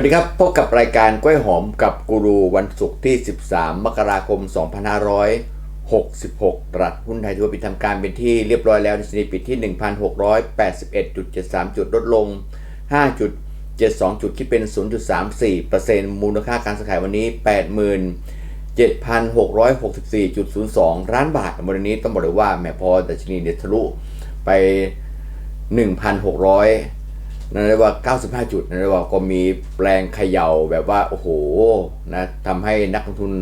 วัสดีครับ พบกับรายการกล้วยหอมกับกูรูวันศุกร์ที่ 13 มกราคม 2566ตลาดหุ้นไทยทั่วไปทำการเป็นที่เรียบร้อยแล้วดัชนีปิดที่ 1,681.73 จุดลดลง 5.72 จุดคิดเป็น 0.34%มูลค่าการซื้อขายวันนี้ 87,664.02 ล้านบาทวันนี้ต้องบอกเลยว่าแหมพอดัชนีเนี่ยทะลุไป 1,600 นั่นเรียกว่า 95 จุดนั่นเรียกว่าก็มีแรงเขย่าแบบว่าโอ้โหนะทำให้นักลงทุน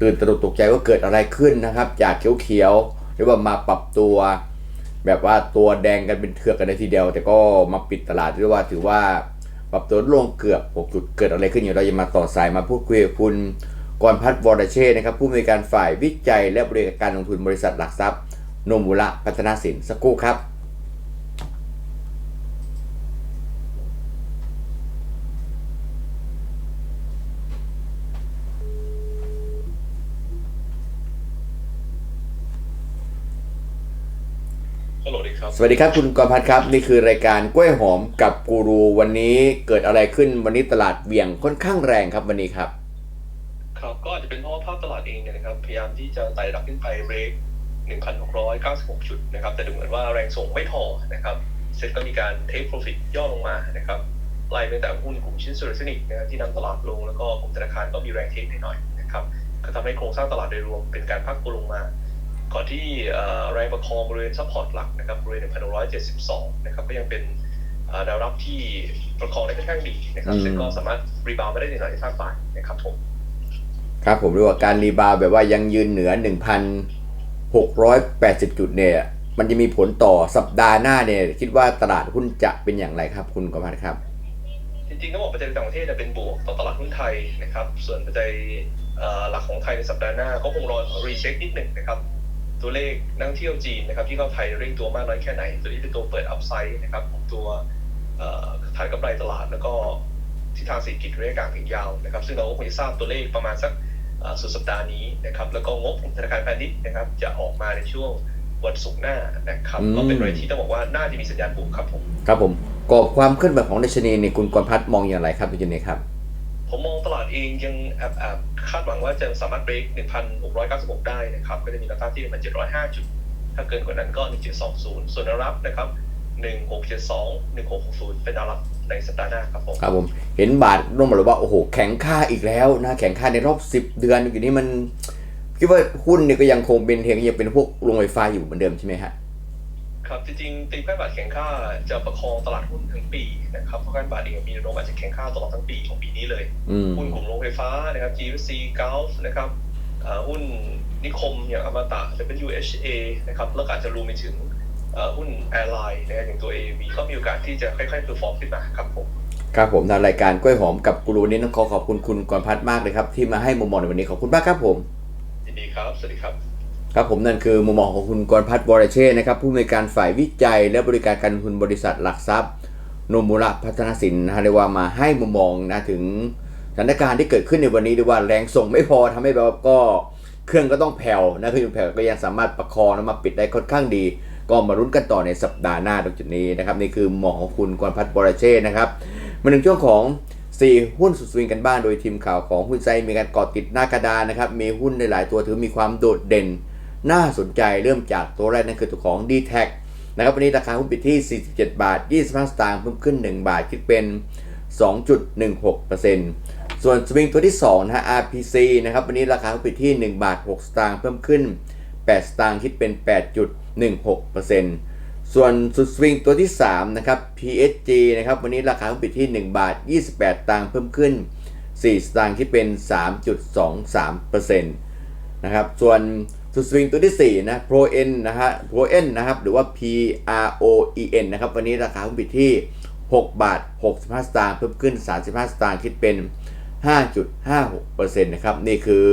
ตื่นตระหนกตกใจว่าเกิดอะไรขึ้นนะครับ จากเขียวๆเรียกว่ามาปรับตัว แบบว่าตัวแดงกันเป็นเถือกกันในทีเดียว แต่ก็มาปิดตลาดเรียกว่าถือว่าปรับตัวลงเกือบ 6 จุดเกิดอะไรขึ้นอยู่เราจะมาต่อสายมาพูดคุยกับคุณกรพัฒน์วรเชษนะครับผู้อำนวยการฝ่ายวิจัยและบริการลงทุนบริษัทหลักทรัพย์โนมุระพัฒนาสินสักครู่ครับ ฮัลโหลดีครับ สวัสดีครับคุณกรพัฒน์ครับ นี่คือรายการกล้วยหอมกับกูรูวันนี้เกิดอะไรขึ้นวันนี้ตลาดเหวี่ยงค่อนข้างแรงครับวันนี้ครับ ครับก็อาจจะเป็นเพราะว่าภาพตลาดเองเนี่ยนะครับ พยายามที่จะไต่ระดับขึ้นไปเบรก1,696 จุดนะครับ แต่ดูเหมือนว่าแรงส่งไม่พอนะครับ เซ็ตก็มีการเทคโปรฟิตย่อลงมานะครับไล่ไปตั้งแต่หุ้นกลุ่มชิ้นส่วนอิเล็กทรอนิกส์นะครับที่นำตลาดลงแล้วก็กลุ่มธนาคารก็มีแรงเทคหน่อยๆนะครับก็ทำให้โครงสร้างตลาดโดยรวมเป็นการพักตัวลงมา ก่อนที่เอ่อแรงประคองบริเวณซัพพอร์ตหลักนะครับบริเวณ 1,672 นะครับก็ยังเป็นเอ่อแนวรับที่ประคองได้ค่อนข้างดีนะครับอืมซึ่งก็สามารถรีบาวด์มาได้ในหน่อยสร้างฝ่ายนะครับผมครับผมเรียกว่าการรีบาวด์แบบว่ายังยืนเหนือ 1,680 จุดเนี่ย มันจะมีผลต่อสัปดาห์หน้าเนี่ย คิดว่าตลาดหุ้นจะเป็นอย่างไรครับ คุณกรพัฒน์ครับ จริงๆต้องบอกปัจจัยต่างประเทศจะเป็นบวกต่อตลาดหุ้นไทยนะครับ ส่วนปัจจัยเอ่อหลักของไทยในสัปดาห์หน้าก็คงรอรีเช็คนิดหนึ่งนะครับ ตัวเลขนักท่องเที่ยวจีนนะครับที่เข้าไทยเร่งตัวมากน้อยแค่ไหน ตัวนี้เป็นตัวเปิดอัพไซด์นะครับของตัวเอ่อฐานกำไรตลาดแล้วก็ทิศทางเศรษฐกิจระยะกลางถึงยาวนะครับ ซึ่งเราก็คงจะทราบตัวเลขประมาณสักเอ่อสุดสัปดาห์นี้นะครับแล้วก็งบของธนาคารพาณิชย์นะครับจะออกมาในช่วงวันศุกร์หน้านะครับอืมก็เป็นอะไรที่ต้องบอกว่าน่าจะมีสัญญาณบวกครับผมครับผมกรอบความเคลื่อนไหวของดัชนีเนี่ยคุณกรพัฒน์มองอย่างไรครับดัชนีครับ ผมมองตลาดเองยังแอบแอบคาดหวังว่าจะสามารถเบรก1,696 ได้นะครับ ก็จะมีแนวต้านที่1,705 จุด ถ้าเกินกว่านั้นก็ 1,720 ส่วนนวรับนะครับ 1,672 1,660 เป็นแนวรับในสัปดาห์หน้าครับผม ครับผม เห็นบาทร่วมาเลยว่า โอ้โห แข็งค่าอีกแล้วนะ แข็งค่าในรอบ 10 เดือนอยู่นี้มัน คิดว่าหุ้นเนี่ยก็ยังคงเป็นเพียงยังเป็นพวกโรงไฟฟ้าอยู่เหมือนเดิมใช่ไหมฮะ ครับจริงๆตีแพ่บาทแข็งค่าจะประคองตลาดหุ้นทั้งปีนะครับเพราะการบาทเองมีแนวโน้มอาจจะแข็งค่าตลอดทั้งปีของปีนี้เลยอืมหุ้นกลุ่มโรงไฟฟ้านะครับ GFC Gulf นะครับเอ่อหุ้นนิคมอย่างอมตะ WHA นะครับแล้วก็อาจจะรวมไปถึงเอ่อหุ้นแอร์ไลน์นะครับอย่างตัว AAV ก็มีโอกาสที่จะค่อยๆเพอร์ฟอร์มขึ้นมาครับผมครับผมทางรายการกล้วยหอมกับกูรูนี้ต้องขอขอบคุณคุณกรพัฒน์มากเลยครับที่มาให้มุมมองในวันนี้ขอบคุณมากครับผมยินดีครับสวัสดีครับ ครับผมนั่นคือมุมมองของคุณกรพัฒน์วรเชษนะครับผู้อำนวยการฝ่ายวิจัย และบริการการลงทุนบริษัทหลักทรัพย์นมุระพัฒนสินนะฮะเรียกว่ามาให้มุมมองนะถึงสถานการณ์ที่เกิดขึ้นในวันนี้เรียว่าแรงส่งไม่พอทำให้แบบว่าก็เครื่องก็ต้องแผ่วนะเครื่องแผ่วก็ยังสามารถประคองแล้วมาปิดได้ค่อนข้างดี ก็มารุ้นกันต่อในสัปดาห์หน้าตรงจุดนี้นะครับนี่คือมุมอของคุณกรพัฒน์วรเชษนะครับมาถึงช่วงของ 4 หุ้นสุดสวิงกันบ้างโดยทีมข่าวของหุ้นใจมีการเกาะติดหน้ากระดานนะครับมีหุ้นในหลายตัวถือมีความโดดเด่น น่าสนใจเริ่มจากตัวแรกนั่นคือตัวของ d t แทนะครับวันนี้ราคาหุ้นปิดที่ 47 บาท 25 สตางค์เพิ่มขึ้น 1 บาทคิดเป็น 2.16%ส่วนสวิงตัวที่2นะฮะ RPC นะครับวันนี้ราคาหุ้นปิดที่ 1 บาท 6 สตางค์เพิ่มขึ้น 8 สตางค์คิดเป็น 8.16%ส่วนสุดสวิงตัวที่3นะครับ PSG นะครับวันนี้ราคาหุ้นปิดที่ 1 บาท 28 ตังค์เพิ่มขึ้น 4 สตางค์คิดเป็น 3.23%นะครับส่วน สุดสวิงตัวที่ 4 นะ Pro N นะฮะ Pro N นะครับ หรือว่า P R O E N นะครับ วันนี้ราคาหุ้นปิดที่ 6 บาท 65 สตางค์เพิ่มขึ้น 35 สตางค์คิดเป็น 5.56%นะครับ นี่คือ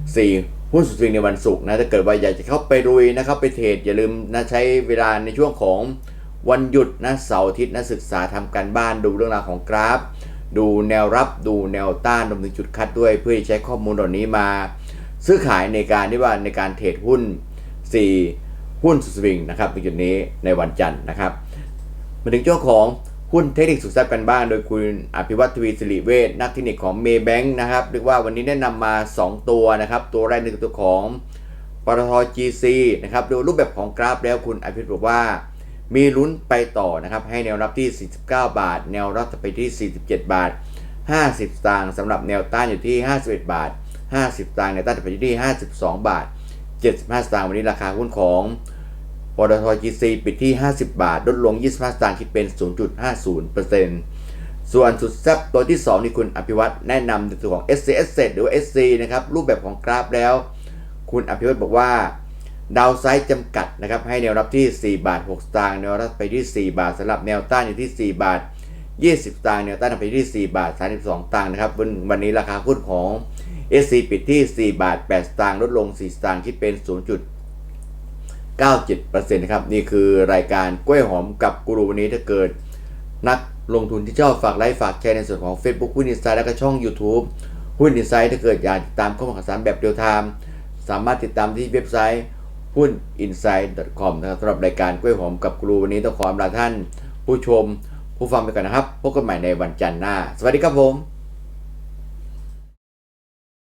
4 หุ้นสุดสวิงในวันศุกร์นะ ถ้าเกิดว่าอยากจะเข้าไปรุยนะครับ ไปเทรดอย่าลืมนะใช้เวลาในช่วงของวันหยุดนะ เสาร์อาทิตย์นะศึกษาทำการบ้านดูเรื่องราวของกราฟ ดูแนวรับดูแนวต้านรวมถึงจุดคัดด้วย เพื่อใช้ข้อมูลเหล่านี้มา ซื้อขายในการที่ว่าในการเทรดหุ้น 4 หุ้นสุดสวิงนะครับในจุดนี้ในวันจันทร์นะครับ มาถึงช่วงของหุ้นเทคนิคสุดแซ่บกันบ้าง โดยคุณอภิวัตทวีสิริเวชนักเทคนิคของเมย์แบงค์นะครับเรียกว่าวันนี้แนะนำมา 2 ตัวนะครับ ตัวแรกคือตัวของปตท GC นะครับดูรูปแบบของกราฟแล้วคุณอภิวัตบอกว่ามีลุ้นไปต่อนะครับ ให้แนวรับที่ 49 บาท แนวรับไปที่ 47 บาท 50สตางค์สำหรับแนวต้านอยู่ที่ 51 บาท 50สตางค์แนต้านไปที่52 บาท 75 สตางค์วันนี้ราคาหุ้นของปตท GC ปิดที่ 50 บาท ลดลง 25 สตางค์คิดเป็น 0.50%ส่วนสุดแซ่บตัวที่ 2 นี่คุณอภิวัตแนะนำในตัวของ SCS หรือว่า SC นะครับ รูปแบบของกราฟแล้ว คุณอภิวัตบอกว่า ดาวไซด์จำกัดนะครับ ให้แนวรับที่ 4 บาท 6 สตางค์แนวรับไปที่ 4 บาทสำหรับแนวต้านอยู่ที่ 4 บาท 20 สตางค์แนวต้านไปที่ 4 บาท 32 สตางค์นะครับวันวันนี้ราคาหุ้นของ SC ปิดที่ 4 บาท 8 สตางค์ลดลง 4 สตางค์คิดเป็น 0.97%นะครับ นี่คือรายการกล้วยหอมกับกูรูวันนี้ถ้าเกิด นักลงทุนที่ชอบฝากไลค์ฝากแชร์ในส่วนของ Facebook หุ้นอินไซด์และก็ช่อง YouTube หุ้นอินไซด์ถ้าเกิดอยากติดตามข้อมูลข่าวสารแบบเรียลไทม์สามารถติดตามที่เว็บไซต์หุ้น insight.com นะครับสำหรับรายการกล้วยหอมกับกูรูวันนี้ต้องขอลาท่าน ผู้ชมผู้ฟังไปก่อนนะครับ พบกันใหม่ในวันจันทร์หน้า สวัสดีครับผม